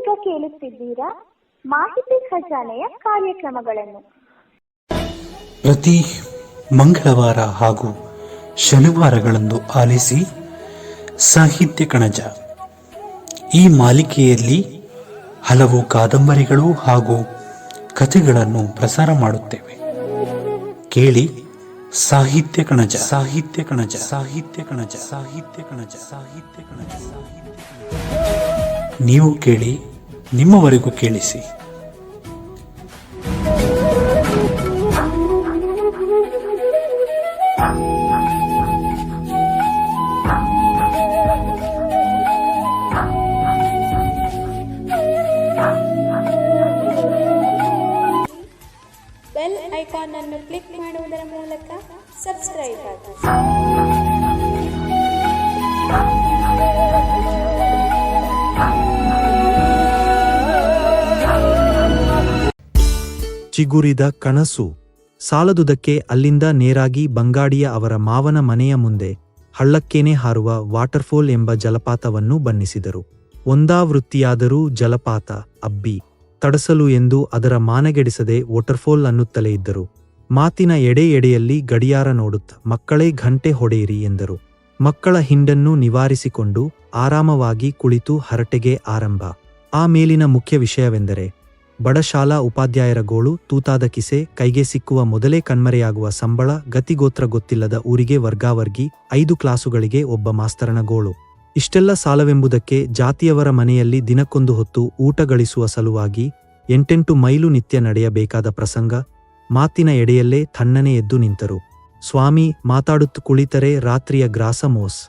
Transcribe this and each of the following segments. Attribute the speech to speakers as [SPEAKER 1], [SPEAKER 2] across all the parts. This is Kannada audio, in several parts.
[SPEAKER 1] ನೀವೀಗ ಕೇಳುತ್ತಿದ್ದೀರಾ? ಮಾಹಿತಿ ಖಜಾನೆಯ ಕಾರ್ಯಕ್ರಮಗಳನ್ನು.
[SPEAKER 2] ಪ್ರತಿ ಮಂಗಳವಾರ ಹಾಗೂ ಶನಿವಾರಗಳಂದು ಆಲಿಸಿ ಸಾಹಿತ್ಯ ಕಣಜ. ಈ ಮಾಲಿಕೆಯಲ್ಲಿ ಹಲವು ಕಾದಂಬರಿಗಳು ಹಾಗೂ ಕಥೆಗಳನ್ನು ಪ್ರಸಾರ ಮಾಡುತ್ತೇವೆ. ಕೇಳಿ ಸಾಹಿತ್ಯ ಕಣಜ. ಸಾಹಿತ್ಯ ಕಣಜ. ಸಾಹಿತ್ಯ ಕಣಜ. ಸಾಹಿತ್ಯ ಕಣಜ. ಸಾಹಿತ್ಯ ಕಣಜ. ನೀವು ಕೇಳಿ ನಿಮ್ಮವರೆಗೂ ಕೇಳಿಸಿ.
[SPEAKER 3] ಬೆಲ್ ಐಕಾನ್ ಅನ್ನು ಕ್ಲಿಕ್ ಮಾಡುವುದರ ಮೂಲಕ ಸಬ್ಸ್ಕ್ರೈಬ್ ಆಗಿ.
[SPEAKER 4] ಚಿಗುರಿದ ಕನಸು. ಸಾಲದುದಕ್ಕೆ ಅಲ್ಲಿಂದ ನೇರಾಗಿ ಬಂಗಾಡಿಯ ಅವರ ಮಾವನ ಮನೆಯ ಮುಂದೆ ಹಳ್ಳಕ್ಕೇನೆ ಹಾರುವ ವಾಟರ್ಫೋಲ್ ಎಂಬ ಜಲಪಾತವನ್ನು ಬಣ್ಣಿಸಿದರು. ಒಂದಾವೃತ್ತಿಯಾದರೂ ಜಲಪಾತ, ಅಬ್ಬಿ, ತಡಸಲು ಎಂದು ಅದರ ಮಾನಗೆಡಿಸದೆ ವಾಟರ್ಫೋಲ್ ಅನ್ನುತ್ತಲೇ ಇದ್ದರು. ಮಾತಿನ ಎಡೆ ಎಡೆಯಲ್ಲಿ ಗಡಿಯಾರ ನೋಡುತ್ತ ಮಕ್ಕಳೇ ಘಂಟೆ ಹೊಡೆಯಿರಿ ಎಂದರು. ಮಕ್ಕಳ ಹಿಂಡನ್ನು ನಿವಾರಿಸಿಕೊಂಡು ಆರಾಮವಾಗಿ ಕುಳಿತು ಹರಟೆಗೆ ಆರಂಭ. ಆ ಮೇಲಿನ ಮುಖ್ಯ ವಿಷಯವೆಂದರೆ ಬಡ ಶಾಲಾ ಉಪಾಧ್ಯಾಯರ ಗೋಳು ತೂತಾದ ಕಿಸೆ, ಕೈಗೆ ಸಿಕ್ಕುವ ಮೊದಲೇ ಕಣ್ಮರೆಯಾಗುವ ಸಂಬಳ, ಗತಿಗೋತ್ರ ಗೊತ್ತಿಲ್ಲದ ಊರಿಗೆ ವರ್ಗಾವರ್ಗಿ, ಐದು ಕ್ಲಾಸುಗಳಿಗೆ ಒಬ್ಬ ಮಾಸ್ತರನ ಗೋಳು. ಇಷ್ಟೆಲ್ಲ ಸಾಲವೆಂಬುದಕ್ಕೆ ಜಾತಿಯವರ ಮನೆಯಲ್ಲಿ ದಿನಕ್ಕೊಂದು ಹೊತ್ತು ಊಟ ಗಳಿಸುವ ಸಲುವಾಗಿ ಎಂಟೆಂಟು ಮೈಲು ನಿತ್ಯ ನಡೆಯಬೇಕಾದ ಪ್ರಸಂಗ, ಮಾತಿನ ಎಡೆಯಲ್ಲೇ ಥಣ್ಣನೆ ಎದ್ದು ನಿಂತರು. ಸ್ವಾಮಿ, ಮಾತಾಡುತ್ತು ಕುಳಿತರೆ ರಾತ್ರಿಯ ಗ್ರಾಸಮೋಸ್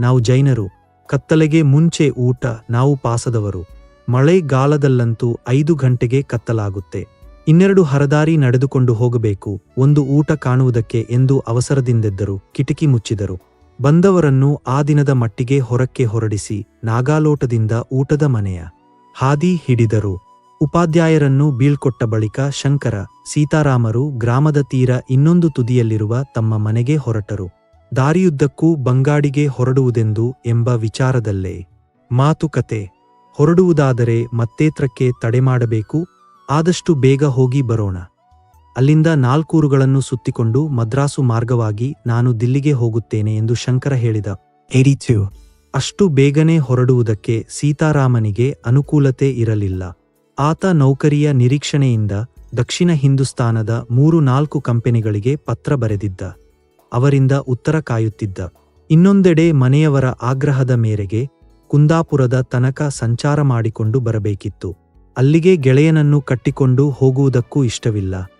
[SPEAKER 4] ನಾವು ಜೈನರು. ಕತ್ತಲೆಗೆ ಮುಂಚೆ ಊಟ, ನಾವು ಪಾಸದವರು. ಮಳೆಗಾಲದಲ್ಲಂತೂ ಐದು ಗಂಟೆಗೆ ಕತ್ತಲಾಗುತ್ತೆ. ಇನ್ನೆರಡು ಹರದಾರಿ ನಡೆದುಕೊಂಡು ಹೋಗಬೇಕು, ಒಂದು ಊಟ ಕಾಣುವುದಕ್ಕೆ ಎಂದು ಅವಸರದಿಂದೆದ್ದರು, ಕಿಟಕಿ ಮುಚ್ಚಿದರು. ಬಂದವರನ್ನು ಆ ದಿನದ ಮಟ್ಟಿಗೆ ಹೊರಕ್ಕೆ ಹೊರಡಿಸಿ, ನಾಗಾಲೋಟದಿಂದ ಊಟದ ಮನೆಯ ಹಾದಿ ಹಿಡಿದರು. ಉಪಾಧ್ಯಾಯರನ್ನು ಬೀಳ್ಕೊಟ್ಟ ಬಳಿಕ ಶಂಕರ, ಸೀತಾರಾಮರು ಗ್ರಾಮದ ತೀರ ಇನ್ನೊಂದು ತುದಿಯಲ್ಲಿರುವ ತಮ್ಮ ಮನೆಗೆ ಹೊರಟರು. ದಾರಿಯುದ್ದಕ್ಕೂ ಬಂಗಾಡಿಗೆ ಹೊರಡುವುದೆಂದು ಎಂಬ ವಿಚಾರದಲ್ಲೇ ಮಾತುಕತೆ. ಹೊರಡುವುದಾದರೆ ಮತ್ತೇತ್ರಕ್ಕೆ ತಡೆ ಮಾಡಬೇಕು ಆದಷ್ಟು ಬೇಗ ಹೋಗಿ ಬರೋಣ. ಅಲ್ಲಿಂದ ನಾಲ್ಕೂರುಗಳನ್ನು ಸುತ್ತಿಕೊಂಡು ಮದ್ರಾಸು ಮಾರ್ಗವಾಗಿ ನಾನು ದಿಲ್ಲಿಗೆ ಹೋಗುತ್ತೇನೆ ಎಂದು ಶಂಕರ ಹೇಳಿದ. ಅಷ್ಟು ಬೇಗನೆ ಹೊರಡುವುದಕ್ಕೆ ಸೀತಾರಾಮನಿಗೆ ಅನುಕೂಲತೆ ಇರಲಿಲ್ಲ. ಆತ ನೌಕರಿಯ ನಿರೀಕ್ಷಣೆಯಿಂದ ದಕ್ಷಿಣ ಹಿಂದೂಸ್ತಾನದ ಮೂರು ನಾಲ್ಕು ಕಂಪನಿಗಳಿಗೆ ಪತ್ರ ಬರೆದಿದ್ದ. ಅವರಿಂದ ಉತ್ತರ ಕಾಯುತ್ತಿದ್ದ. ಇನ್ನೊಂದೆಡೆ ಮನೆಯವರ ಆಗ್ರಹದ ಮೇರೆಗೆ ಕುಂದಾಪುರದ ತನಕ ಸಂಚಾರ ಮಾಡಿಕೊಂಡು ಬರಬೇಕಿತ್ತು. ಅಲ್ಲಿಗೆ ಗೆಳೆಯನನ್ನು ಕಟ್ಟಿಕೊಂಡು ಹೋಗುವುದಕ್ಕೂ ಇಷ್ಟವಿಲ್ಲ.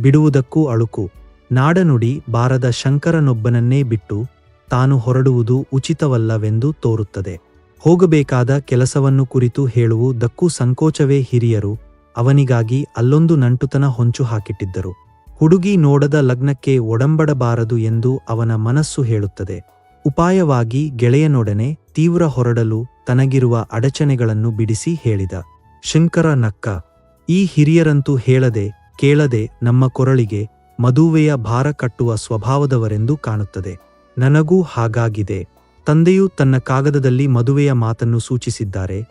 [SPEAKER 4] ಬಿಡುವುದಕ್ಕೂ ಅಳುಕು. ನಾಡನುಡಿ ಬಾರದ ಶಂಕರನೊಬ್ಬನನ್ನೇ ಬಿಟ್ಟು ತಾನು ಹೊರಡುವುದು ಉಚಿತವಲ್ಲವೆಂದು ತೋರುತ್ತದೆ. ಹೋಗಬೇಕಾದ ಕೆಲಸವನ್ನು ಕುರಿತು ಹೇಳುವುದಕ್ಕೂ ಸಂಕೋಚವೇ ಹಿರಿಯರು ಅವನಿಗಾಗಿ ಅಲ್ಲೊಂದು ನಂಟುತನ ಹೊಂಚು ಹಾಕಿಟ್ಟಿದ್ದರು. ಹುಡುಗಿ ನೋಡದ ಲಗ್ನಕ್ಕೆ ಒಡಂಬಡಬಾರದು ಎಂದು ಅವನ ಮನಸ್ಸು ಹೇಳುತ್ತದೆ. ಉಪಾಯವಾಗಿ ಗೆಳೆಯನೊಡನೆ ತೀವ್ರ ಹೊರಡಲು ತನಗಿರುವ ಅಡಚಣೆಗಳನ್ನು ಬಿಡಿಸಿ ಹೇಳಿದ. ಶಂಕರ ನಕ್ಕ, ಈ ಹಿರಿಯರಂತೂ ಹೇಳದೆ, ಕೇಳದೆ ನಮ್ಮ ಕೊರಳಿಗೆ ಮದುವೆಯ ಭಾರ ಕಟ್ಟುವ ಸ್ವಭಾವದವರೆಂದು ಕಾಣುತ್ತದೆ. ನನಗೂ ಹಾಗಾಗಿದೆ. ತಂದೆಯು ತನ್ನ ಕಾಗದದಲ್ಲಿ ಮದುವೆಯ ಮಾತನ್ನು ಸೂಚಿಸಿದ್ದಾರೆ.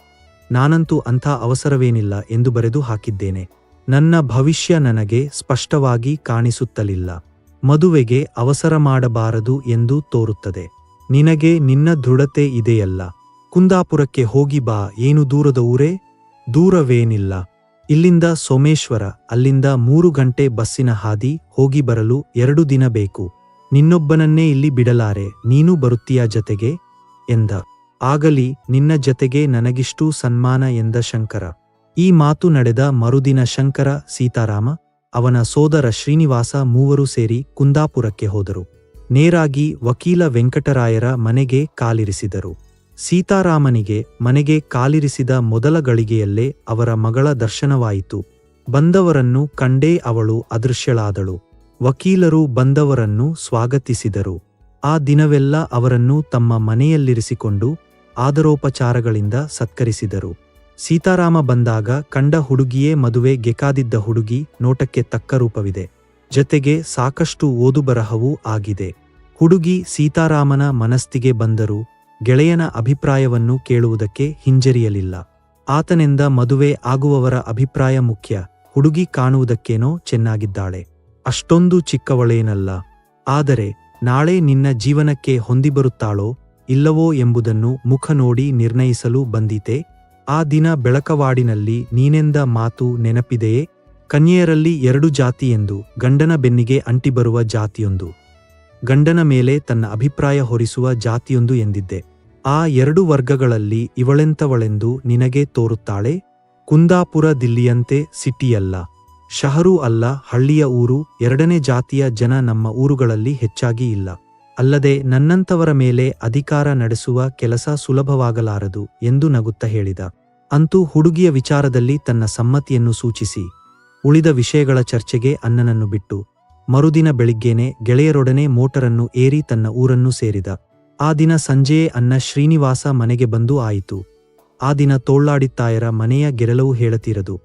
[SPEAKER 4] ನಾನಂತೂ ಅಂಥ ಅವಸರವೇನಿಲ್ಲ ಎಂದು ಬರೆದು ಹಾಕಿದ್ದೇನೆ. ನನ್ನ ಭವಿಷ್ಯ ನನಗೆ ಸ್ಪಷ್ಟವಾಗಿ ಕಾಣಿಸುತ್ತಲಿಲ್ಲ. ಮದುವೆಗೆ ಅವಸರ ಮಾಡಬಾರದು ಎಂದು ತೋರುತ್ತದೆ. ನಿನಗೆ ನಿನ್ನ ದೃಢತೆ ಇದೆಯಲ್ಲ. ಕುಂದಾಪುರಕ್ಕೆ ಹೋಗಿ ಬಾ, ಏನು ದೂರದ ಊರೇ? ದೂರವೇನಿಲ್ಲ. ಇಲ್ಲಿಂದ ಸೋಮೇಶ್ವರ, ಅಲ್ಲಿಂದ ಮೂರು ಗಂಟೆ ಬಸ್ಸಿನ ಹಾದಿ, ಹೋಗಿ ಬರಲು ಎರಡು ದಿನ ಬೇಕು. ನಿನ್ನೊಬ್ಬನನ್ನೇ ಇಲ್ಲಿ ಬಿಡಲಾರೆ, ನೀನು ಬರುತ್ತೀಯ ಜತೆಗೆ? ಎಂದ. ಆಗಲಿ, ನಿನ್ನ ಜತೆಗೆ ನನಗಿಷ್ಟೂ ಸನ್ಮಾನ ಎಂದ ಶಂಕರ. ಈ ಮಾತು ನಡೆದ ಮರುದಿನ ಶಂಕರ, ಸೀತಾರಾಮ, ಅವನ ಸೋದರ ಶ್ರೀನಿವಾಸ ಮೂವರು ಸೇರಿ ಕುಂದಾಪುರಕ್ಕೆ ಹೋದರು. ನೇರಾಗಿ ವಕೀಲ ವೆಂಕಟರಾಯರ ಮನೆಗೆ ಕಾಲಿರಿಸಿದರು. ಸೀತಾರಾಮನಿಗೆ ಮನೆಗೆ ಕಾಲಿರಿಸಿದ ಮೊದಲ ಗಳಿಗೆಯಲ್ಲೇ ಅವರ ಮಗಳ ದರ್ಶನವಾಯಿತು. ಬಂದವರನ್ನು ಕಂಡೇ ಅವಳು ಅದೃಶ್ಯಳಾದಳು. ವಕೀಲರು ಬಂದವರನ್ನು ಸ್ವಾಗತಿಸಿದರು. ಆ ದಿನವೆಲ್ಲ ಅವರನ್ನು ತಮ್ಮ ಮನೆಯಲ್ಲಿರಿಸಿಕೊಂಡು ಆದರೋಪಚಾರಗಳಿಂದ ಸತ್ಕರಿಸಿದರು. ಸೀತಾರಾಮ ಬಂದಾಗ ಕಂಡ ಹುಡುಗಿಯೇ ಮದುವೆ ಗೆಕಾದಿದ್ದ ಹುಡುಗಿ ನೋಟಕ್ಕೆ ತಕ್ಕ ರೂಪವಿದೆ. ಜತೆಗೆ ಸಾಕಷ್ಟು ಓದುಬರಹವೂ ಆಗಿದೆ. ಹುಡುಗಿ ಸೀತಾರಾಮನ ಮನಸ್ತಿಗೆ ಬಂದರೂ ಗೆಳೆಯನ ಅಭಿಪ್ರಾಯವನ್ನು ಕೇಳುವುದಕ್ಕೆ ಹಿಂಜರಿಯಲಿಲ್ಲ. ಆತನಿಂದ ಮದುವೆ ಆಗುವವರ ಅಭಿಪ್ರಾಯ ಮುಖ್ಯ, ಹುಡುಗಿ ಕಾಣುವುದಕ್ಕೇನೋ ಚೆನ್ನಾಗಿದ್ದಾಳೆ. ಅಷ್ಟೊಂದು ಚಿಕ್ಕವಳೇನಲ್ಲ. ಆದರೆ ನಾಳೆ ನಿನ್ನ ಜೀವನಕ್ಕೆ ಹೊಂದಿಬರುತ್ತಾಳೋ ಇಲ್ಲವೋ ಎಂಬುದನ್ನು ಮುಖ ನೋಡಿ ನಿರ್ಣಯಿಸಲು ಬಂದಿತೆ? ಆ ದಿನ ಬೆಳಕವಾಡಿನಲ್ಲಿ ನೀನೆಂದ ಮಾತು ನೆನಪಿದೆಯೇ? ಕನ್ಯೆಯರಲ್ಲಿ ಎರಡು ಜಾತಿಯೆಂದು ಗಂಡನ ಬೆನ್ನಿಗೆ ಅಂಟಿಬರುವ ಜಾತಿಯೊಂದು. ಗಂಡನ ಮೇಲೆ ತನ್ನ ಅಭಿಪ್ರಾಯ ಹೊರಿಸುವ ಜಾತಿಯೊಂದು ಎಂದಿದ್ದೆ. ಆ ಎರಡು ವರ್ಗಗಳಲ್ಲಿ ಇವಳೆಂತವಳೆಂದು ನಿನಗೆ ತೋರುತ್ತಾಳೆ? ಕುಂದಾಪುರ ದಿಲ್ಲಿಯಂತೆ ಸಿಟಿಯಲ್ಲ. ಶಹರೂ ಅಲ್ಲ, ಹಳ್ಳಿಯ ಊರು, ಎರಡನೇ ಜಾತಿಯ ಜನ ನಮ್ಮ ಊರುಗಳಲ್ಲಿ ಹೆಚ್ಚಾಗಿ ಇಲ್ಲ. ಅಲ್ಲದೆ ನನ್ನಂತವರ ಮೇಲೆ ಅಧಿಕಾರ ನಡೆಸುವ ಕೆಲಸ ಸುಲಭವಾಗಲಾರದು ಎಂದು ನಗುತ್ತ ಹೇಳಿದ. ಅಂತೂ ಹುಡುಗಿಯ ವಿಚಾರದಲ್ಲಿ ತನ್ನ ಸಮ್ಮತಿಯನ್ನು ಸೂಚಿಸಿ. ಉಳಿದ ವಿಷಯಗಳ ಚರ್ಚೆಗೆ ಅನ್ನನನ್ನು ಬಿಟ್ಟು. ಮರುದಿನ ಬೆಳಿಗ್ಗೆನೆ ಗೆಳೆಯರೊಡನೆ ಮೋಟರನ್ನು ಏರಿ ತನ್ನ ಊರನ್ನು ಸೇರಿದ. ಆ ದಿನ ಸಂಜೆಯೇ ಅನ್ನ ಶ್ರೀನಿವಾಸ ಮನೆಗೆ ಬಂದು ಆಯಿತು. ಆ ದಿನ ತೋಳ್ಳಾಡಿತ್ತಾಯರ ಮನೆಯ ಗೆರಲವು ಹೇಳತೀರದು.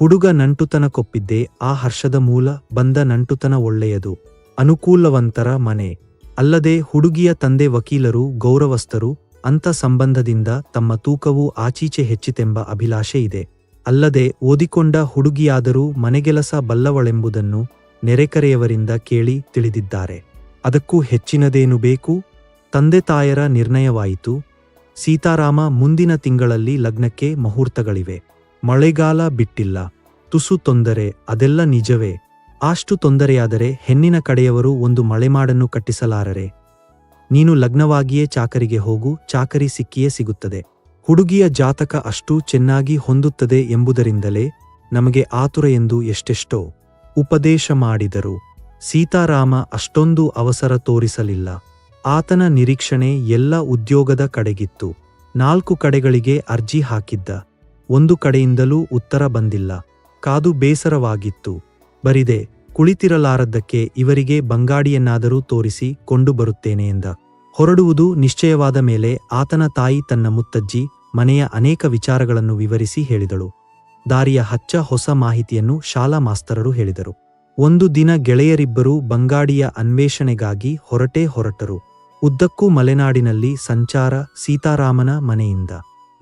[SPEAKER 4] ಹುಡುಗ ನಂಟುತನ ಕೊಪ್ಪಿದ್ದೇ ಆ ಹರ್ಷದ ಮೂಲ ಬಂದ ನಂಟುತನ ಒಳ್ಳೆಯದು. ಅನುಕೂಲವಂತರ ಮನೆ. ಅಲ್ಲದೆ ಹುಡುಗಿಯ ತಂದೆ ವಕೀಲರು, ಗೌರವಸ್ಥರು ಅಂತ ಸಂಬಂಧದಿಂದ ತಮ್ಮ ತೂಕವು ಆಚೀಚೆ ಹೆಚ್ಚಿತೆಂಬ ಅಭಿಲಾಷೆ ಇದೆ ಅಲ್ಲದೆ ಓದಿಕೊಂಡ ಹುಡುಗಿಯಾದರೂ ಮನೆಗೆಲಸ ಬಲ್ಲವಳೆಂಬುದನ್ನು ನೆರೆಕರೆಯವರಿಂದ ಕೇಳಿ ತಿಳಿದಿದ್ದಾರೆ. ಅದಕ್ಕೂ ಹೆಚ್ಚಿನದೇನು ಬೇಕು? ತಂದೆ ತಾಯರ ನಿರ್ಣಯವಾಯಿತು. ಸೀತಾರಾಮ ಮುಂದಿನ ತಿಂಗಳಲ್ಲಿ ಲಗ್ನಕ್ಕೆ ಮುಹೂರ್ತಗಳಿವೆ. ಮಳೆಗಾಲ ಬಿಟ್ಟಿಲ್ಲ. ತುಸು ತೊಂದರೆ, ಅದೆಲ್ಲ ನಿಜವೇ? ಅಷ್ಟು ತೊಂದರೆಯಾದರೆ ಹೆಣ್ಣಿನ ಕಡೆಯವರು ಒಂದು ಮಳೆಮಾಡನ್ನು ಕಟ್ಟಿಸಲಾರರೆ? ನೀನು ಲಗ್ನವಾಗಿಯೇ ಚಾಕರಿಗೆ ಹೋಗು, ಚಾಕರಿ ಸಿಕ್ಕಿಯೇ ಸಿಗುತ್ತದೆ. ಹುಡುಗಿಯ ಜಾತಕ ಅಷ್ಟು ಚೆನ್ನಾಗಿ ಹೊಂದುತ್ತದೆ ಎಂಬುದರಿಂದಲೇ ನಮಗೆ ಆತುರ ಎಂದು ಎಷ್ಟೆಷ್ಟೋ. ಉಪದೇಶ ಮಾಡಿದರು. ಸೀತಾರಾಮ ಅಷ್ಟೊಂದು ಅವಸರ ತೋರಿಸಲಿಲ್ಲ. ಆತನ ನಿರೀಕ್ಷಣೆ ಎಲ್ಲ ಉದ್ಯೋಗದ ಕಡೆಗಿತ್ತು. ನಾಲ್ಕು ಕಡೆಗಳಿಗೆ ಅರ್ಜಿ ಹಾಕಿದ್ದ. ಒಂದು ಕಡೆಯಿಂದಲೂ ಉತ್ತರ ಬಂದಿಲ್ಲ. ಕಾದು ಬೇಸರವಾಗಿತ್ತು. ಬರಿದೆ, ಕುಳಿತಿರಲಾರದ್ದಕ್ಕೆ ಇವರಿಗೆ ಬಂಗಾಡಿಯನ್ನಾದರೂ ತೋರಿಸಿ ಕೊಂಡು ಬರುತ್ತೇನೆ ಎಂದ. ಹೊರಡುವುದು ನಿಶ್ಚಯವಾದ ಮೇಲೆ ಆತನ ತಾಯಿ ತನ್ನ ಮುತ್ತಜ್ಜಿ, ಮನೆಯ ಅನೇಕ ವಿಚಾರಗಳನ್ನು ವಿವರಿಸಿ ಹೇಳಿದಳು. ದಾರಿಯ ಹಚ್ಚ ಹೊಸ ಮಾಹಿತಿಯನ್ನು ಶಾಲಾ ಮಾಸ್ತರರು ಹೇಳಿದರು. ಒಂದು ದಿನ ಗೆಳೆಯರಿಬ್ಬರೂ ಬಂಗಾಡಿಯ ಅನ್ವೇಷಣೆಗಾಗಿ ಹೊರಟೇ ಹೊರಟರು. ಉದ್ದಕ್ಕೂ ಮಲೆನಾಡಿನಲ್ಲಿ ಸಂಚಾರ ಸೀತಾರಾಮನ ಮನೆಯಿಂದ.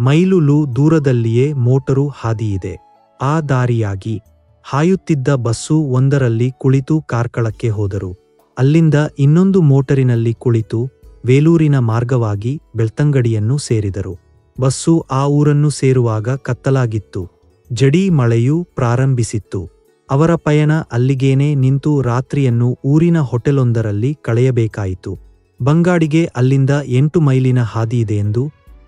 [SPEAKER 4] ಮೈಲುಲು ದೂರದಲ್ಲಿಯೇ ಮೋಟರು ಹಾದಿಯಿದೆ. ಆ ದಾರಿಯಾಗಿ. ಹಾಯುತ್ತಿದ್ದ ಬಸ್ಸು ಒಂದರಲ್ಲಿ ಕುಳಿತು ಕಾರ್ಕಳಕ್ಕೆ ಹೋದರು. ಅಲ್ಲಿಂದ ಇನ್ನೊಂದು ಮೋಟರಿನಲ್ಲಿ ಕುಳಿತು ವೇಲೂರಿನ ಮಾರ್ಗವಾಗಿ ಬೆಳ್ತಂಗಡಿಯನ್ನು ಸೇರಿದರು. ಬಸ್ಸು ಆ ಊರನ್ನು ಸೇರುವಾಗ ಕತ್ತಲಾಗಿತ್ತು. ಜಡಿ ಮಳೆಯೂ ಪ್ರಾರಂಭಿಸಿತ್ತು. ಅವರ ಪಯಣ ಅಲ್ಲಿಗೇನೆ ನಿಂತು ರಾತ್ರಿಯನ್ನು ಊರಿನ ಹೋಟೆಲೊಂದರಲ್ಲಿ ಕಳೆಯಬೇಕಾಯಿತು. ಬಂಗಾಡಿಗೆ ಅಲ್ಲಿಂದ ಎಂಟು ಮೈಲಿನ ಹಾದಿಯಿದೆಯೆಂದು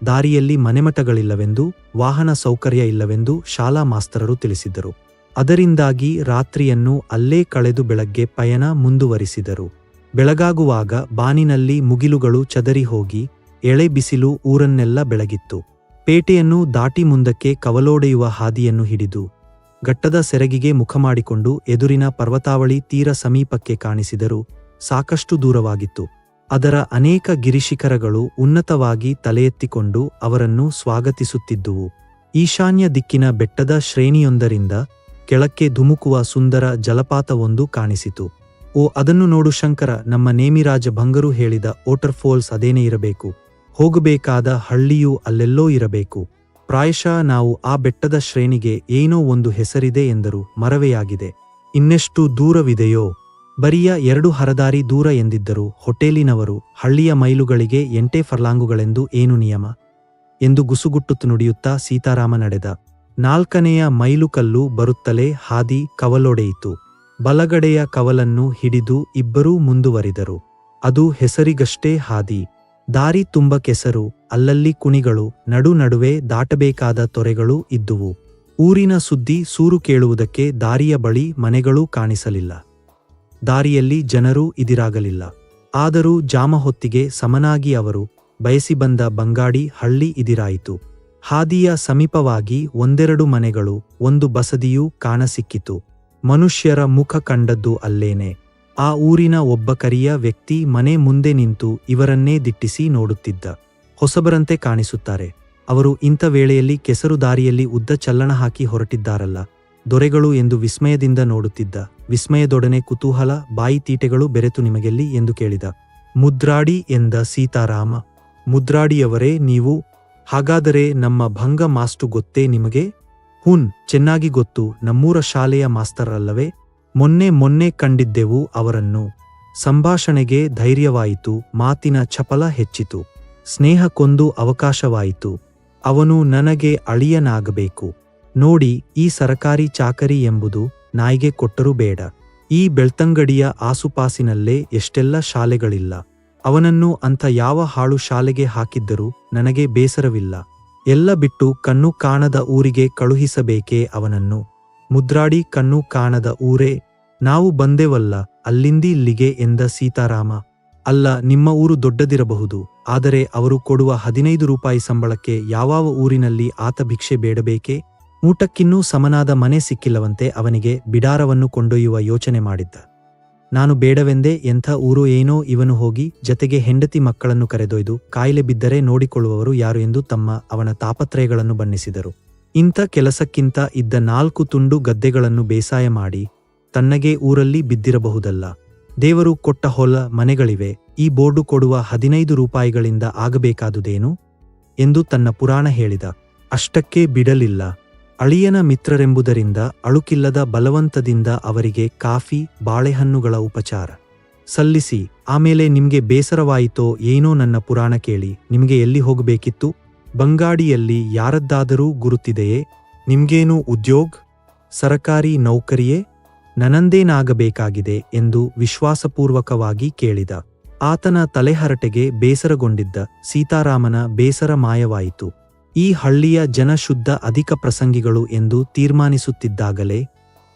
[SPEAKER 4] ದಾರಿಯಲ್ಲಿ ಮನೆಮಠಗಳಿಲ್ಲವೆಂದು, ವಾಹನ ಸೌಕರ್ಯ ಇಲ್ಲವೆಂದು ಶಾಲಾ ಮಾಸ್ತರರು ತಿಳಿಸಿದ್ದರು ಅದರಿಂದಾಗಿ ರಾತ್ರಿಯನ್ನು ಅಲ್ಲೇ ಕಳೆದು ಬೆಳಗ್ಗೆ ಪಯಣ ಮುಂದುವರಿಸಿದರು. ಬೆಳಗಾಗುವಾಗ ಬಾನಿನಲ್ಲಿ ಮುಗಿಲುಗಳು ಚದರಿ ಹೋಗಿ, ಎಳೆ ಬಿಸಿಲು ಊರನ್ನೆಲ್ಲ ಬೆಳಗಿತ್ತು. ಪೇಟೆಯನ್ನು ದಾಟಿ ಮುಂದಕ್ಕೆ ಕವಲೋಡೆಯುವ ಹಾದಿಯನ್ನು ಹಿಡಿದು, ಘಟ್ಟದ ಸೆರಗಿಗೆ ಮುಖ ಮಾಡಿಕೊಂಡು ಎದುರಿನ ಪರ್ವತಾವಳಿ ತೀರ ಸಮೀಪಕ್ಕೆ ಕಾಣಿಸಿದರೂ ಸಾಕಷ್ಟು ದೂರವಾಗಿತ್ತು. ಅದರ ಅನೇಕ ಗಿರಿಶಿಖರಗಳು ಉನ್ನತವಾಗಿ ತಲೆಯೆತ್ತಿಕೊಂಡು ಅವರನ್ನು ಸ್ವಾಗತಿಸುತ್ತಿದ್ದುವು. ಈಶಾನ್ಯ ದಿಕ್ಕಿನ ಬೆಟ್ಟದ ಶ್ರೇಣಿಯೊಂದರಿಂದ ಕೆಳಕ್ಕೆ ಧುಮುಕುವ ಸುಂದರ ಜಲಪಾತವೊಂದು ಕಾಣಿಸಿತು. ಓ, ಅದನ್ನು ನೋಡು ಶಂಕರ, ನಮ್ಮ ನೇಮಿರಾಜ ಭಂಗರು ಹೇಳಿದ ವಾಟರ್ಫಾಲ್ಸ್ ಅದೇನೇ ಇರಬೇಕು? ಹೋಗಬೇಕಾದ ಹಳ್ಳಿಯೂ ಅಲ್ಲೆಲ್ಲೋ ಇರಬೇಕು. ಪ್ರಾಯಶಃ ನಾವು ಆ ಬೆಟ್ಟದ ಶ್ರೇಣಿಗೆ ಏನೋ ಒಂದು ಹೆಸರಿದೆ ಎಂದರು ಮರವೆಯಾಗಿದೆ. ಇನ್ನೆಷ್ಟು ದೂರವಿದೆಯೋ. ಬರಿಯ ಎರಡು ಹರದಾರಿ ದೂರ ಎಂದಿದ್ದರು ಹೊಟೇಲಿನವರು ಹಳ್ಳಿಯ ಮೈಲುಗಳಿಗೆ ಎಂಟೇ ಫರ್ಲಾಂಗುಗಳೆಂದು ಏನು ನಿಯಮ. ಎಂದು ಗುಸುಗುಟ್ಟುತ್ತು ನುಡಿಯುತ್ತಾ ಸೀತಾರಾಮ ನಡೆದ. ನಾಲ್ಕನೆಯ ಮೈಲುಕಲ್ಲು ಬರುತ್ತಲೇ ಹಾದಿ ಕವಲೊಡೆಯಿತು. ಬಲಗಡೆಯ ಕವಲನ್ನು ಹಿಡಿದು ಇಬ್ಬರೂ ಮುಂದುವರಿದರು. ಅದು ಹೆಸರಿಗಷ್ಟೇ ಹಾದಿ. ದಾರಿ ತುಂಬ ಕೆಸರು, ಅಲ್ಲಲ್ಲಿ ಕುಣಿಗಳು, ನಡು ನಡುವೆ ದಾಟಬೇಕಾದ ತೊರೆಗಳು ಇದ್ದುವು. ಊರಿನ ಸುದ್ದಿ ಸೂರು ಕೇಳುವುದಕ್ಕೆ ದಾರಿಯ ಬಳಿ ಮನೆಗಳೂ ಕಾಣಿಸಲಿಲ್ಲ. ದಾರಿಯಲ್ಲಿ ಜನರೂ ಇದಿರಾಗಲಿಲ್ಲ. ಆದರೂ ಜಾಮ ಹೊತ್ತಿಗೆ ಸಮನಾಗಿ ಅವರು ಬಯಸಿ ಬಂದ ಬಂಗಾಡಿ ಹಳ್ಳಿ ಇದಿರಾಯಿತು. ಹಾದಿಯ ಸಮೀಪವಾಗಿ ಒಂದೆರಡು ಮನೆಗಳು, ಒಂದು ಬಸದಿಯೂ ಕಾಣಸಿಕ್ಕಿತು. ಮನುಷ್ಯರ ಮುಖ ಕಂಡದ್ದು ಅಲ್ಲೇನೆ. ಆ ಊರಿನ ಒಬ್ಬ ಕರಿಯ ವ್ಯಕ್ತಿ ಮನೆ ಮುಂದೆ ನಿಂತು ಇವರನ್ನೇ ದಿಟ್ಟಿಸಿ ನೋಡುತ್ತಿದ್ದ. ಹೊಸಬರಂತೆ ಕಾಣಿಸುತ್ತಾರೆ. ಅವರು ಇಂಥ ವೇಳೆಯಲ್ಲಿ ಕೆಸರು ದಾರಿಯಲ್ಲಿ ಉದ್ದ ಚಲ್ಲಣ ಹಾಕಿ ಹೊರಟಿದ್ದಾರಲ್ಲ. ದೊರೆಗಳು ಎಂದು ವಿಸ್ಮಯದಿಂದ ನೋಡುತ್ತಿದ್ದ. ವಿಸ್ಮಯದೊಡನೆ ಕುತೂಹಲ, ಬಾಯಿ ತೀಟೆಗಳು ಬೆರೆತು ನಿಮಗೆಲ್ಲಿ ಎಂದು ಕೇಳಿದ. ಮುದ್ರಾಡಿ ಎಂದ ಸೀತಾರಾಮ, ಮುದ್ರಾಡಿಯವರೇ ನೀವು, ಹಾಗಾದರೆ ನಮ್ಮ ಭಂಗ ಮಾಸ್ಟು ಗೊತ್ತೇ ನಿಮಗೆ? ಹುನ್, ಚೆನ್ನಾಗಿ ಗೊತ್ತು, ನಮ್ಮೂರ ಶಾಲೆಯ ಮಾಸ್ತರ್ ಅಲ್ಲವೇ ಮೊನ್ನೆ ಮೊನ್ನೆ ಕಂಡಿದ್ದೆವು ಅವರನ್ನು. ಸಂಭಾಷಣೆಗೆ ಧೈರ್ಯವಾಯಿತು, ಮಾತಿನ ಚಪಲ ಹೆಚ್ಚಿತು. ಸ್ನೇಹಕ್ಕೊಂದು ಅವಕಾಶವಾಯಿತು. ಅವನು ನನಗೆ ಅಳಿಯನಾಗಬೇಕು. ನೋಡಿ, ಈ ಸರಕಾರಿ ಚಾಕರಿ ಎಂಬುದು ನಾಯಿಗೆ ಕೊಟ್ಟರೂ ಬೇಡ. ಈ ಬೆಳ್ತಂಗಡಿಯ ಆಸುಪಾಸಿನಲ್ಲೇ ಎಷ್ಟೆಲ್ಲ ಶಾಲೆಗಳಿಲ್ಲ. ಅವನನ್ನು ಅಂಥ ಯಾವ ಹಾಳು ಶಾಲೆಗೆ ಹಾಕಿದ್ದರೂ ನನಗೆ ಬೇಸರವಿಲ್ಲ. ಎಲ್ಲ ಬಿಟ್ಟು ಕಣ್ಣು ಕಾಣದ ಊರಿಗೆ ಕಳುಹಿಸಬೇಕೇ ಅವನನ್ನು. ಮುದ್ರಾಡಿ ಕಣ್ಣು ಕಾಣದ ಊರೇ ನಾವು ಬಂದೆವಲ್ಲ, ಅಲ್ಲಿಂದಿ ಇಲ್ಲಿಗೆ ಎಂದ ಸೀತಾರಾಮ. ಅಲ್ಲ, ನಿಮ್ಮ ಊರು ದೊಡ್ಡದಿರಬಹುದು, ಆದರೆ ಅವರು ಕೊಡುವ ಹದಿನೈದು ರೂಪಾಯಿ ಸಂಬಳಕ್ಕೆ ಯಾವಾವ ಊರಿನಲ್ಲಿ ಆತ ಭಿಕ್ಷೆ ಬೇಡಬೇಕೆ? ಊಟಕ್ಕಿನ್ನೂ ಸಮನಾದ ಮನೆ ಸಿಕ್ಕಿಲ್ಲವಂತೆ ಅವನಿಗೆ ಬಿಡಾರವನ್ನು ಕೊಂಡೊಯ್ಯುವ ಯೋಚನೆ ಮಾಡಿದ್ದ. ನಾನು ಬೇಡವೆಂದೇ ಎಂಥ ಊರು ಏನೋ ಇವನು ಹೋಗಿ ಜತೆಗೆ ಹೆಂಡತಿ ಮಕ್ಕಳನ್ನು ಕರೆದೊಯ್ದು ಕಾಯಿಲೆ ಬಿದ್ದರೆ ನೋಡಿಕೊಳ್ಳುವವರು ಯಾರು ಎಂದು ತಮ್ಮ ಅವನ ತಾಪತ್ರಯಗಳನ್ನು ಬಣ್ಣಿಸಿದರು. ಇಂಥ ಕೆಲಸಕ್ಕಿಂತ ಇದ್ದ ನಾಲ್ಕು ತುಂಡು ಗದ್ದೆಗಳನ್ನು ಬೇಸಾಯ ಮಾಡಿ ತನ್ನಗೆ ಊರಲ್ಲಿ ಬಿದ್ದಿರಬಹುದಲ್ಲ. ದೇವರು ಕೊಟ್ಟ ಹೊಲ ಮನೆಗಳಿವೆ, ಈ ಬೋರ್ಡು ಕೊಡುವ ಹದಿನೈದು ರೂಪಾಯಿಗಳಿಂದ ಆಗಬೇಕಾದುದೇನು? ಎಂದು ತನ್ನ ಪುರಾಣ ಹೇಳಿದ. ಅಷ್ಟಕ್ಕೆ ಬಿಡಲಿಲ್ಲ. ಅಳಿಯನ ಮಿತ್ರರೆಂಬುದರಿಂದ, ಅಳುಕಿಲ್ಲದ ಬಲವಂತದಿಂದ ಅವರಿಗೆ ಕಾಫಿ, ಬಾಳೆಹಣ್ಣುಗಳ ಉಪಚಾರ. ಸಲ್ಲಿಸಿ, ಆಮೇಲೆ ನಿಮ್ಗೆ ಬೇಸರವಾಯಿತೋ ಏನೋ ನನ್ನ ಪುರಾಣ ಕೇಳಿ, ನಿಮಗೆ ಎಲ್ಲಿ ಹೋಗಬೇಕಿತ್ತು? ಬಂಗಾಡಿಯಲ್ಲಿ ಯಾರದ್ದಾದರೂ ಗುರುತಿದೆಯೇ? ನಿಮ್ಗೇನು ಉದ್ಯೋಗ್? ಸರಕಾರಿ ನೌಕರಿಯೇ? ನನ್ನಂದೇನಾಗಬೇಕಾಗಿದೆ ಎಂದು ವಿಶ್ವಾಸಪೂರ್ವಕವಾಗಿ ಕೇಳಿದ. ಆತನ ತಲೆಹರಟೆಗೆ ಬೇಸರಗೊಂಡಿದ್ದ ಸೀತಾರಾಮನ ಬೇಸರ ಮಾಯವಾಯಿತು. ಈ ಹಳ್ಳಿಯ ಜನಶುದ್ಧ ಅಧಿಕ ಪ್ರಸಂಗಿಗಳು ಎಂದು ತೀರ್ಮಾನಿಸುತ್ತಿದ್ದಾಗಲೇ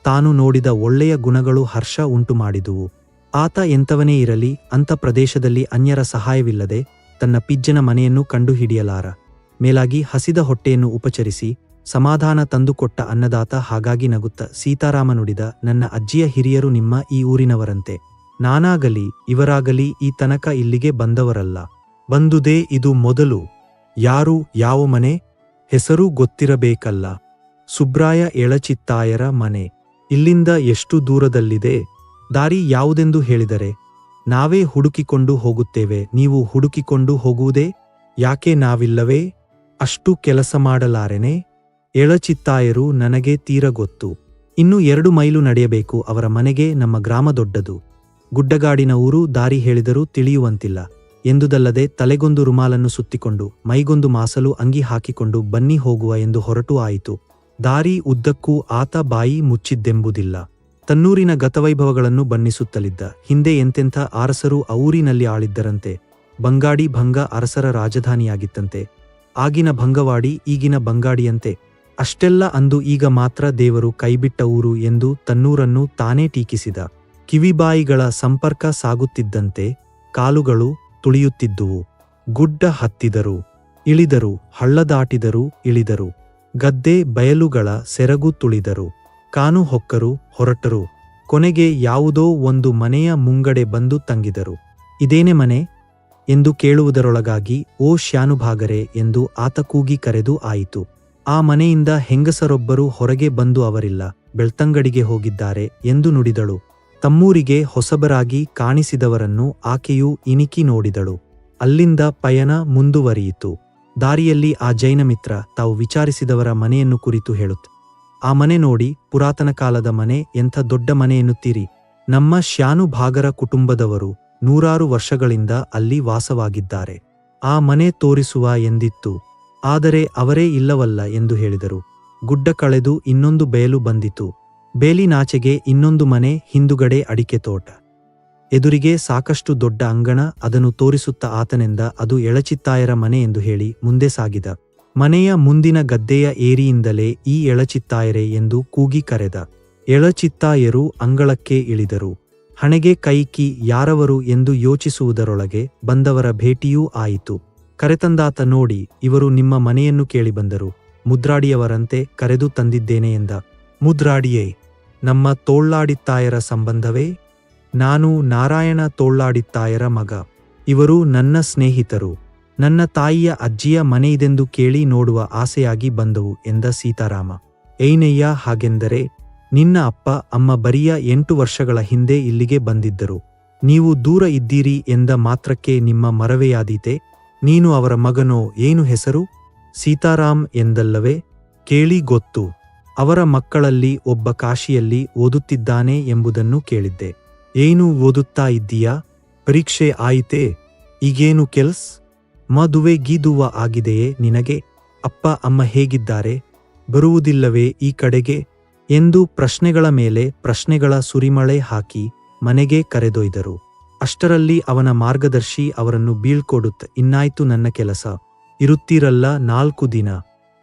[SPEAKER 4] ತಾನು ನೋಡಿದ ಒಳ್ಳೆಯ ಗುಣಗಳು ಹರ್ಷ ಉಂಟುಮಾಡಿದುವು. ಆತ ಎಂಥವನೇ ಇರಲಿ, ಅಂಥ ಪ್ರದೇಶದಲ್ಲಿ ಅನ್ಯರ ಸಹಾಯವಿಲ್ಲದೆ ತನ್ನ ಪಿಜ್ಜನ ಮನೆಯನ್ನು ಕಂಡುಹಿಡಿಯಲಾರ. ಮೇಲಾಗಿ ಹಸಿದ ಹೊಟ್ಟೆಯನ್ನು ಉಪಚರಿಸಿ ಸಮಾಧಾನ ತಂದುಕೊಟ್ಟ ಅನ್ನದಾತ ಹಾಗಾಗಿ ನಗುತ್ತ ಸೀತಾರಾಮ ನುಡಿದ ನನ್ನ ಅಜ್ಜಿಯ ಹಿರಿಯರು ನಿಮ್ಮ ಈ ಊರಿನವರಂತೆ. ನಾನಾಗಲಿ, ಇವರಾಗಲಿ ಈ ತನಕ ಇಲ್ಲಿಗೆ ಬಂದವರಲ್ಲ. ಬಂದುದೇ ಇದು ಮೊದಲು. ಯಾರು, ಯಾವ ಮನೆ? ಹೆಸರು ಗೊತ್ತಿರಬೇಕಲ್ಲ. ಸುಬ್ರಾಯ ಎಳಚಿತ್ತಾಯರ ಮನೆ. ಇಲ್ಲಿಂದ ಎಷ್ಟು ದೂರದಲ್ಲಿದೆ? ದಾರಿ ಯಾವುದೆಂದು ಹೇಳಿದರೆ? ನಾವೇ ಹುಡುಕಿಕೊಂಡು ಹೋಗುತ್ತೇವೆ, ನೀವು ಹುಡುಕಿಕೊಂಡು ಹೋಗುವುದೇ? ಯಾಕೆ ನಾವಿಲ್ಲವೇ? ಅಷ್ಟು ಕೆಲಸ ಮಾಡಲಾರೆನೆ? ಎಳಚಿತ್ತಾಯರು ನನಗೆ ತೀರ ಗೊತ್ತು ಇನ್ನು ಎರಡು ಮೈಲು ನಡೆಯಬೇಕು, ಅವರ ಮನೆಗೆ ನಮ್ಮ ಗ್ರಾಮ ದೊಡ್ಡದು. ಗುಡ್ಡಗಾಡಿನ ಊರು ದಾರಿ ಹೇಳಿದರೂ ತಿಳಿಯುವಂತಿಲ್ಲ. ಎಂದುದಲ್ಲದೆ ತಲೆಗೊಂದು ರುಮಾಲನ್ನು ಸುತ್ತಿಕೊಂಡು, ಮೈಗೊಂದು ಮಾಸಲು ಅಂಗಿ ಹಾಕಿಕೊಂಡು ಬನ್ನಿ ಹೋಗುವ ಎಂದು ಹೊರಟು ಆಯಿತು. ದಾರಿ ಉದ್ದಕ್ಕೂ ಆತ ಬಾಯಿ ಮುಚ್ಚಿದ್ದೆಂಬುದಿಲ್ಲ. ತನ್ನೂರಿನ ಗತವೈಭವಗಳನ್ನು ಬಣ್ಣಿಸುತ್ತಲಿದ್ದ ಹಿಂದೆ ಎಂತೆಂಥ ಅರಸರು ಊರಿನಲ್ಲಿ ಆಳಿದ್ದರಂತೆ. ಬಂಗಾಡಿ ಭಂಗ ಅರಸರ ರಾಜಧಾನಿಯಾಗಿತ್ತಂತೆ. ಆಗಿನ ಭಂಗವಾಡಿ ಈಗಿನ ಬಂಗಾಡಿಯಂತೆ. ಅಷ್ಟೆಲ್ಲ ಅಂದು ಈಗ ಮಾತ್ರ ದೇವರು ಕೈಬಿಟ್ಟ ಊರು ಎಂದು ತನ್ನೂರನ್ನು ತಾನೇ ಟೀಕಿಸಿದ. ಕಿವಿಬಾಯಿಗಳ ಸಂಪರ್ಕ ಸಾಗುತ್ತಿದ್ದಂತೆ ಕಾಲುಗಳು ತುಳಿಯುತ್ತಿದ್ದುವು. ಗುಡ್ಡ ಹತ್ತಿದರು, ಇಳಿದರು, ಹಳ್ಳದಾಟಿದರು, ಇಳಿದರು. ಗದ್ದೆ ಬಯಲುಗಳ ಸೆರಗು ತುಳಿದರು. ಕಾನು ಹೊಕ್ಕರು ಹೊರಟರು. ಕೊನೆಗೆ ಯಾವುದೋ ಒಂದು ಮನೆಯ ಮುಂಗಡೆ ಬಂದು ತಂಗಿದರು. ಇದೇನೆ ಮನೆ? ಎಂದು ಕೇಳುವುದರೊಳಗಾಗಿ, ಓ ಶ್ಯಾನುಭಾಗರೆ ಎಂದು ಆತ ಕೂಗಿ ಕರೆದು ಆಯಿತು. ಆ ಮನೆಯಿಂದ ಹೆಂಗಸರೊಬ್ಬರು ಹೊರಗೆ ಬಂದು ಅವರಿಲ್ಲ, ಬೆಳ್ತಂಗಡಿಗೆ ಹೋಗಿದ್ದಾರೆ ಎಂದು ನುಡಿದಳು. ತಮ್ಮೂರಿಗೆ ಹೊಸಬರಾಗಿ ಕಾಣಿಸಿದವರನ್ನು ಆಕೆಯು ಇಣಿಕಿ ನೋಡಿದಳು. ಅಲ್ಲಿಂದ ಪಯಣ ಮುಂದುವರಿಯಿತು. ದಾರಿಯಲ್ಲಿ ಆ ಜೈನ ಮಿತ್ರ ತಾವು ವಿಚಾರಿಸಿದವರ ಮನೆಯನ್ನು ಕುರಿತು ಹೇಳುತ್ತ ಆ ಮನೆ ನೋಡಿ, ಪುರಾತನ ಕಾಲದ ಮನೆ, ಎಂಥ ದೊಡ್ಡ ಮನೆ ಎನ್ನುತ್ತೀರಿ. ನಮ್ಮ ಶ್ಯಾನುಭಾಗರ ಕುಟುಂಬದವರು ನೂರಾರು ವರ್ಷಗಳಿಂದ ಅಲ್ಲಿ ವಾಸವಾಗಿದ್ದಾರೆ. ಆ ಮನೆ ತೋರಿಸುವ ಎಂದಿತ್ತು. ಆದರೆ ಅವರೇ ಇಲ್ಲವಲ್ಲ ಎಂದು ಹೇಳಿದರು. ಗುಡ್ಡ ಕಳೆದು ಇನ್ನೊಂದು ಬೇಲು ಬಂದಿತು. ಬೇಲಿನಾಚೆಗೆ ಇನ್ನೊಂದು ಮನೆ, ಹಿಂದುಗಡೆ ಅಡಿಕೆ ತೋಟ. ಎದುರಿಗೆ ಸಾಕಷ್ಟು ದೊಡ್ಡ ಅಂಗಣ, ಅದನ್ನು ತೋರಿಸುತ್ತ ಆತನೆಂದ ಅದು ಎಳಚಿತ್ತಾಯರ ಮನೆ ಎಂದು ಹೇಳಿ ಮುಂದೆ ಸಾಗಿದ. ಮನೆಯ ಮುಂದಿನ ಗದ್ದೆಯ ಏರಿಯಿಂದಲೇ ಈ ಎಳಚಿತ್ತಾಯರೆ ಎಂದು ಕೂಗಿ ಕರೆದ. ಎಳಚಿತ್ತಾಯರು ಅಂಗಳಕ್ಕೆ ಇಳಿದರು. ಹಣೆಗೆ ಕೈಕಿ ಯಾರವರು ಎಂದು ಯೋಚಿಸುವುದರೊಳಗೆ ಬಂದವರ ಭೇಟಿಯೂ ಆಯಿತು. ಕರೆತಂದಾತ ನೋಡಿ ಇವರು ನಿಮ್ಮ ಮನೆಯನ್ನು ಕೇಳಿಬಂದರು ಮುದ್ರಾಡಿಯವರಂತೆ ಕರೆದು ತಂದಿದ್ದೇನೆ ಎಂದ. ಮುದ್ರಾಡಿಯೇ, ನಮ್ಮ ತೋಳ್ಳಾಡಿತ್ತಾಯರ ಸಂಬಂಧವೇ? ನಾನು ನಾರಾಯಣ ತೋಳ್ಳಾಡಿತ್ತಾಯರ ಮಗ. ಇವರು ನನ್ನ ಸ್ನೇಹಿತರು. ನನ್ನ ತಾಯಿಯ ಅಜ್ಜಿಯ ಮನೆಯಿದೆಂದು ಕೇಳಿ ನೋಡುವ ಆಸೆಯಾಗಿ ಬಂದವು ಎಂದ ಸೀತಾರಾಮ. ಏನಯ್ಯ ಹಾಗೆಂದರೆ ನಿನ್ನ ಅಪ್ಪ, ಅಮ್ಮ ಬರಿಯ ಎಂಟು ವರ್ಷಗಳ ಹಿಂದೆ ಇಲ್ಲಿಗೆ ಬಂದಿದ್ದರು. ನೀವು ದೂರ ಇದ್ದೀರಿ ಎಂದ ಮಾತ್ರಕ್ಕೆ ನಿಮ್ಮ ಮರವೆಯಾದೀತೆ? ನೀನು ಅವರ ಮಗನೋ ಏನು ಹೆಸರು? ಸೀತಾರಾಮ್ ಎಂದಲ್ಲವೇ? ಕೇಳಿ ಗೊತ್ತು. ಅವರ ಮಕ್ಕಳಲ್ಲಿ ಒಬ್ಬ ಕಾಶಿಯಲ್ಲಿ ಓದುತ್ತಿದ್ದಾನೆ ಎಂಬುದನ್ನು ಕೇಳಿದ್ದೆ. ಏನು ಓದುತ್ತಾ ಇದ್ದೀಯಾ? ಪರೀಕ್ಷೆ ಆಯಿತೇ? ಈಗೇನು ಕೆಲ್ಸ್? ಮದುವೆ ಗೀದುವ ಆಗಿದೆಯೇ ನಿನಗೆ? ಅಪ್ಪ, ಅಮ್ಮ ಹೇಗಿದ್ದಾರೆ? ಬರುವುದಿಲ್ಲವೇ ಈ ಕಡೆಗೆ? ಎಂದು ಪ್ರಶ್ನೆಗಳ ಮೇಲೆ ಪ್ರಶ್ನೆಗಳ ಸುರಿಮಳೆ ಹಾಕಿ ಮನೆಗೆ ಕರೆದೊಯ್ದರು. ಅಷ್ಟರಲ್ಲಿ ಅವನ ಮಾರ್ಗದರ್ಶಿ ಅವರನ್ನು ಬೀಳ್ಕೊಡುತ್ತ, ಇನ್ನಾಯ್ತು ನನ್ನ ಕೆಲಸ, ಇರುತ್ತೀರಲ್ಲ ನಾಲ್ಕು ದಿನ,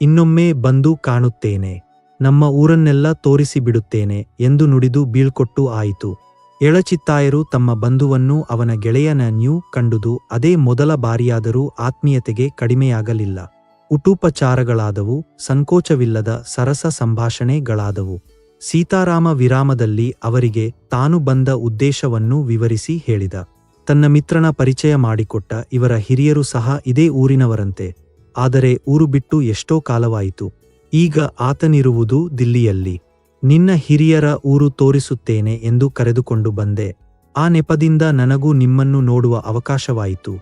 [SPEAKER 4] ಇನ್ನೊಮ್ಮೆ ಬಂದು ಕಾಣುತ್ತೇನೆ, ನಮ್ಮ ಊರನ್ನೆಲ್ಲ ತೋರಿಸಿ ಬಿಡುತ್ತೇನೆ ಎಂದು ನುಡಿದು ಬೀಳ್ಕೊಟ್ಟು ಆಯಿತು. ಎಳಚಿತ್ತಾಯರು ತಮ್ಮ ಬಂಧುವನ್ನು ಅವನ ಗೆಳೆಯನನ್ಯೂ ಕಂಡುದು, ಅದೇ ಮೊದಲ ಬಾರಿಯಾದರೂ ಆತ್ಮೀಯತೆಗೆ ಕಡಿಮೆಯಾಗಲಿಲ್ಲ. ಉಟೂಪಚಾರಗಳಾದವು, ಸಂಕೋಚವಿಲ್ಲದ ಸರಸ ಸಂಭಾಷಣೆಗಳಾದವು. ಸೀತಾರಾಮ ವಿರಾಮದಲ್ಲಿ ಅವರಿಗೆ ತಾನು ಬಂದ ಉದ್ದೇಶವನ್ನು ವಿವರಿಸಿ ಹೇಳಿದ. ತನ್ನ ಮಿತ್ರನ ಪರಿಚಯ ಮಾಡಿಕೊಟ್ಟ ಇವರ ಹಿರಿಯರು ಸಹ ಇದೇ ಊರಿನವರಂತೆ. ಆದರೆ ಊರು ಬಿಟ್ಟು ಎಷ್ಟೋ ಕಾಲವಾಯಿತು. ಈಗ ಆತನಿರುವುದು ದಿಲ್ಲಿಯಲ್ಲಿ. ನಿನ್ನ ಹಿರಿಯರ ಊರು ತೋರಿಸುತ್ತೇನೆ ಎಂದು ಕರೆದುಕೊಂಡು ಬಂದೆ. ಆ ನೆಪದಿಂದ ನನಗೂ ನಿಮ್ಮನ್ನು ನೋಡುವ ಅವಕಾಶವಾಯಿತು.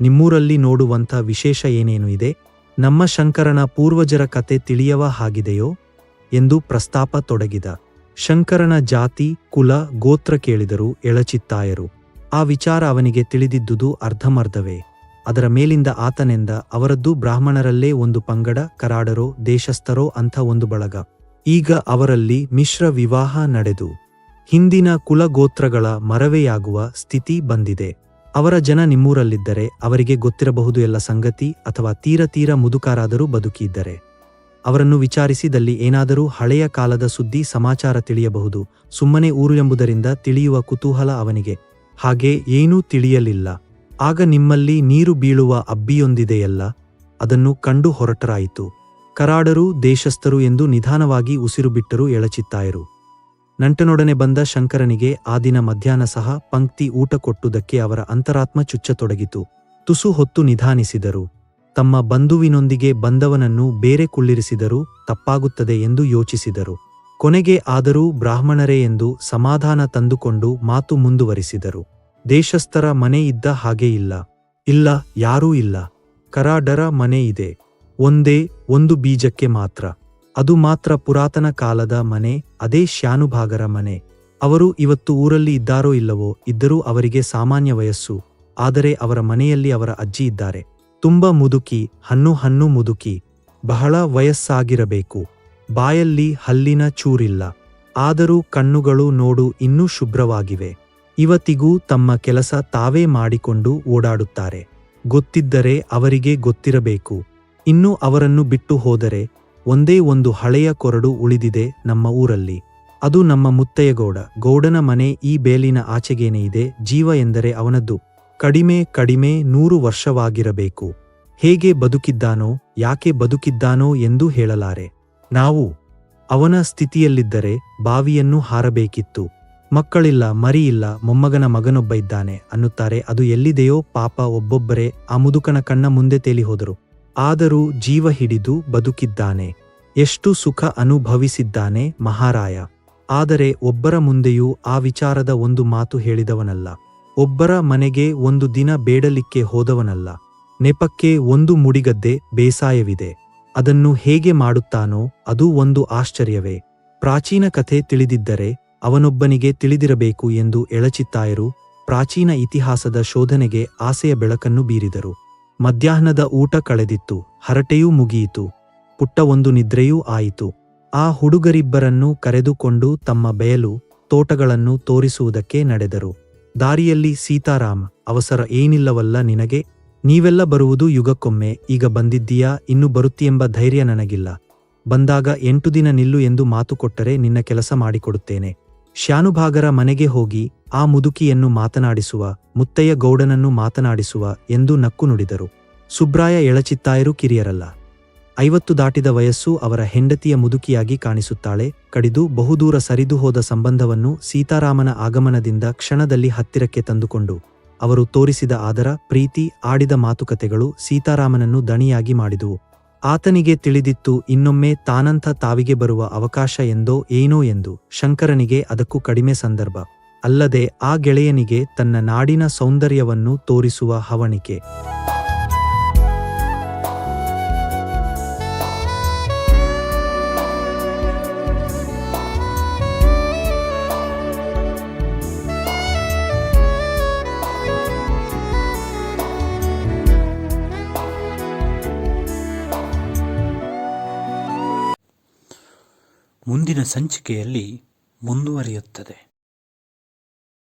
[SPEAKER 4] ನಿಮ್ಮೂರಲ್ಲಿ ನೋಡುವಂಥ ವಿಶೇಷ ಏನೇನು ಇದೆ? ನಮ್ಮ ಶಂಕರನ ಪೂರ್ವಜರ ಕತೆ ತಿಳಿಯವ ಹಾಗಿದೆಯೋ? ಎಂದು ಪ್ರಸ್ತಾಪ ತೊಡಗಿದ. ಶಂಕರನ ಜಾತಿ, ಕುಲ, ಗೋತ್ರ ಕೇಳಿದರು ಎಳಚಿತ್ತಾಯರು. ಆ ವಿಚಾರ ಅವನಿಗೆ ತಿಳಿದಿದ್ದುದು ಅರ್ಧಮರ್ಧವೇ. ಅದರ ಮೇಲಿಂದ ಆತನೆಂದ, ಅವರದ್ದು ಬ್ರಾಹ್ಮಣರಲ್ಲೇ ಒಂದು ಪಂಗಡ, ಕರಾಡರೋ, ದೇಶಸ್ಥರೋ ಅಂಥ ಒಂದು ಬಳಗ. ಈಗ ಅವರಲ್ಲಿ ಮಿಶ್ರ ವಿವಾಹ ನಡೆದು. ಹಿಂದಿನ ಕುಲಗೋತ್ರಗಳ ಮರವೆಯಾಗುವ ಸ್ಥಿತಿ ಬಂದಿದೆ. ಅವರ ಜನ ನಿಮ್ಮೂರಲ್ಲಿದ್ದರೆ ಅವರಿಗೆ ಗೊತ್ತಿರಬಹುದು ಎಲ್ಲ ಸಂಗತಿ ಅಥವಾ ತೀರ ತೀರ ಮುದುಕಾರಾದರೂ ಬದುಕಿದ್ದರೆ ಅವರನ್ನು ವಿಚಾರಿಸಿದಲ್ಲಿ ಏನಾದರೂ ಹಳೆಯ ಕಾಲದ ಸುದ್ದಿ ಸಮಾಚಾರ ತಿಳಿಯಬಹುದು, ಸುಮ್ಮನೆ ಊರು ಎಂಬುದರಿಂದ ತಿಳಿಯುವ ಕುತೂಹಲ ಅವನಿಗೆ. ಹಾಗೆ ಏನೂ ತಿಳಿಯಲಿಲ್ಲ. ಆಗ ನಿಮ್ಮಲ್ಲಿ ನೀರು ಬೀಳುವ ಅಬ್ಬಿಯೊಂದಿದೆಯಲ್ಲ? ಅದನ್ನು ಕಂಡು ಹೊರಟರಾಯಿತು. ಕರಾಡರು, ದೇಶಸ್ಥರು ಎಂದು ನಿಧಾನವಾಗಿ ಉಸಿರು ಬಿಟ್ಟರು ಎಳಚಿತ್ತಾಯರು. ನಂಟನೊಡನೆ ಬಂದ ಶಂಕರನಿಗೆ ಆ ದಿನ ಮಧ್ಯಾಹ್ನ ಸಹ ಪಂಕ್ತಿ ಊಟ ಕೊಟ್ಟುದಕ್ಕೆ ಅವರ ಅಂತರಾತ್ಮ ಚುಚ್ಚತೊಡಗಿತು. ತುಸು ಹೊತ್ತು ನಿಧಾನಿಸಿದರು. ತಮ್ಮ ಬಂಧುವಿನೊಂದಿಗೆ ಬಂದವನನ್ನು ಬೇರೆ ಕುಳ್ಳಿರಿಸಿದರೂ ತಪ್ಪಾಗುತ್ತದೆ ಎಂದು ಯೋಚಿಸಿದರು. ಕೊನೆಗೆ ಆದರೂ ಬ್ರಾಹ್ಮಣರೇ ಎಂದು ಸಮಾಧಾನ ತಂದುಕೊಂಡು ಮಾತು ಮುಂದುವರಿಸಿದರು. ದೇಶಸ್ಥರ ಮನೆ ಇದ್ದ ಹಾಗೆ ಇಲ್ಲ. ಇಲ್ಲ, ಯಾರೂ ಇಲ್ಲ. ಕರಾಡರ ಮನೆ ಇದೆ. ಒಂದೇ, ಒಂದು ಬೀಜಕ್ಕೆ ಮಾತ್ರ. ಅದು ಮಾತ್ರ ಪುರಾತನ ಕಾಲದ ಮನೆ, ಅದೇ ಶ್ಯಾನುಭಾಗರ ಮನೆ. ಅವರು ಇವತ್ತು ಊರಲ್ಲಿ ಇದ್ದಾರೋ ಇಲ್ಲವೋ ಇದ್ದರೂ ಅವರಿಗೆ ಸಾಮಾನ್ಯ ವಯಸ್ಸು. ಆದರೆ ಅವರ ಮನೆಯಲ್ಲಿ ಅವರ ಅಜ್ಜಿ ಇದ್ದಾರೆ. ತುಂಬ ಮುದುಕಿ, ಹಣ್ಣು ಹಣ್ಣು ಮುದುಕಿ, ಬಹಳ ವಯಸ್ಸಾಗಿರಬೇಕು. ಬಾಯಲ್ಲಿ ಹಲ್ಲಿನ ಚೂರಿಲ್ಲ. ಆದರೂ ಕಣ್ಣುಗಳು ನೋಡು ಇನ್ನೂ ಶುಭ್ರವಾಗಿವೆ. ಇವತ್ತಿಗೂ ತಮ್ಮ ಕೆಲಸ ತಾವೇ ಮಾಡಿಕೊಂಡು ಓಡಾಡುತ್ತಾರೆ. ಗೊತ್ತಿದ್ದರೆ ಅವರಿಗೆ ಗೊತ್ತಿರಬೇಕು. ಇನ್ನು ಅವರನ್ನು ಬಿಟ್ಟು ಹೋದರೆ ಒಂದೇ ಒಂದು ಹಳೆಯ ಕೊರಡು ಉಳಿದಿದೆ ನಮ್ಮ ಊರಲ್ಲಿ. ಅದು ನಮ್ಮ ಮುತ್ತಯ್ಯಗೌಡ. ಗೌಡನ ಮನೆ ಈ ಬೇಲಿನ ಆಚೆಗೇನೆ ಇದೆ. ಜೀವ ಎಂದರೆ ಅವನದ್ದು. ಕಡಿಮೆ ಕಡಿಮೆ ನೂರು ವರ್ಷವಾಗಿರಬೇಕು. ಹೇಗೆ ಬದುಕಿದ್ದಾನೋ, ಯಾಕೆ ಬದುಕಿದ್ದಾನೋ ಎಂದು ಹೇಳಲಾರೆ. ನಾವು ಅವನ ಸ್ಥಿತಿಯಲ್ಲಿದ್ದರೆ ಬಾವಿಯನ್ನು ಹಾರಬೇಕಿತ್ತು. ಮಕ್ಕಳಿಲ್ಲ, ಮರಿಯಿಲ್ಲ, ಮೊಮ್ಮಗನ ಮಗನೊಬ್ಬ ಇದ್ದಾನೆ ಅನ್ನುತ್ತಾರೆ. ಅದು ಎಲ್ಲಿದೆಯೋ ಪಾಪ ಒಬ್ಬೊಬ್ಬರೇ ಆ ಮುದುಕನ ಕಣ್ಣ ಮುಂದೆ ತೇಲಿಹೋದರು ಆದರೂ ಜೀವ ಹಿಡಿದು ಬದುಕಿದ್ದಾನೆ. ಎಷ್ಟು ಸುಖ ಅನುಭವಿಸಿದ್ದಾನೆ ಮಹಾರಾಯ. ಆದರೆ ಒಬ್ಬರ ಮುಂದೆಯೂ ಆ ವಿಚಾರದ ಒಂದು ಮಾತು ಹೇಳಿದವನಲ್ಲ. ಒಬ್ಬರ ಮನೆಗೆ ಒಂದು ದಿನ ಬೇಡಲಿಕ್ಕೆ ಹೋದವನಲ್ಲ. ನೆಪಕ್ಕೆ ಒಂದು ಮುಡಿಗದ್ದೆ ಬೇಸಾಯವಿದೆ. ಅದನ್ನು ಹೇಗೆ ಮಾಡುತ್ತಾನೋ ಅದು ಒಂದು ಆಶ್ಚರ್ಯವೇ. ಪ್ರಾಚೀನ ಕಥೆ ತಿಳಿದಿದ್ದರೆ ಅವನೊಬ್ಬನಿಗೆ ತಿಳಿದಿರಬೇಕು ಎಂದು ಎಳಚಿತ್ತಾಯರು ಪ್ರಾಚೀನ ಇತಿಹಾಸದ ಶೋಧನೆಗೆ ಆಸೆಯ ಬೆಳಕನ್ನು ಬೀರಿದರು. ಮಧ್ಯಾಹ್ನದ ಊಟ ಕಳೆದಿತ್ತು, ಹರಟೆಯೂ ಮುಗಿಯಿತು, ಪುಟ್ಟ ಒಂದು ನಿದ್ರೆಯೂ ಆಯಿತು. ಆ ಹುಡುಗರಿಬ್ಬರನ್ನು ಕರೆದುಕೊಂಡು ತಮ್ಮ ಬಯಲು, ತೋಟಗಳನ್ನು ತೋರಿಸುವುದಕ್ಕೆ ನಡೆದರು. ದಾರಿಯಲ್ಲಿ ಸೀತಾರಾಮ, ಅವಸರ ಏನಿಲ್ಲವಲ್ಲ ನಿನಗೆ? ನೀವೆಲ್ಲ ಬರುವುದು ಯುಗಕ್ಕೊಮ್ಮೆ, ಈಗ ಬಂದಿದ್ದೀಯಾ, ಇನ್ನು ಬರುತ್ತೀಯೆಂಬ ಧೈರ್ಯ ನನಗಿಲ್ಲ. ಬಂದಾಗ ಎಂಟು ದಿನ ನಿಲ್ಲು ಎಂದು ಮಾತು ಕೊಟ್ಟರೆ ನಿನ್ನ ಕೆಲಸ ಮಾಡಿಕೊಡುತ್ತೇನೆ. ಶ್ಯಾನುಭಾಗರ ಮನೆಗೆ ಹೋಗಿ, ಆ ಮುದುಕಿಯನ್ನು ಮಾತನಾಡಿಸುವ, ಮುತ್ತಯ್ಯ ಗೌಡನನ್ನು ಮಾತನಾಡಿಸುವ ಎಂದು ನಕ್ಕು ನುಡಿದರು. ಸುಬ್ರಾಯ ಎಳಚಿತ್ತಾಯರು ಕಿರಿಯರಲ್ಲ. ಐವತ್ತು ದಾಟಿದ ವಯಸ್ಸು ಅವರ ಹೆಂಡತಿಯ ಮುದುಕಿಯಾಗಿ ಕಾಣಿಸುತ್ತಾಳೆ. ಕಡಿದು ಬಹುದೂರ ಸರಿದು ಹೋದ ಸಂಬಂಧವನ್ನು ಸೀತಾರಾಮನ ಆಗಮನದಿಂದ ಕ್ಷಣದಲ್ಲಿ ಹತ್ತಿರಕ್ಕೆ ತಂದುಕೊಂಡು, ಅವರು ತೋರಿಸಿದ ಆದರ, ಪ್ರೀತಿ, ಆಡಿದ ಮಾತುಕತೆಗಳು ಸೀತಾರಾಮನನ್ನು ದಣಿಯಾಗಿ ಮಾಡಿದುವು. ಆತನಿಗೆ ತಿಳಿದಿತ್ತು, ಇನ್ನೊಮ್ಮೆ ತಾನಂಥ ತಾವಿಗೆ ಬರುವ ಅವಕಾಶ ಎಂದೋ ಏನೋ ಎಂದು. ಶಂಕರನಿಗೆ ಅದಕ್ಕೂ ಕಡಿಮೆ ಸಂದರ್ಭ. ಅಲ್ಲದೆ ಆ ಗೆಳೆಯನಿಗೆ ತನ್ನ ನಾಡಿನ ಸೌಂದರ್ಯವನ್ನು ತೋರಿಸುವ ಹವಣಿಕೆ.
[SPEAKER 2] ಮುಂದಿನ ಸಂಚಿಕೆಯಲ್ಲಿ ಮುಂದುವರಿಯುತ್ತದೆ.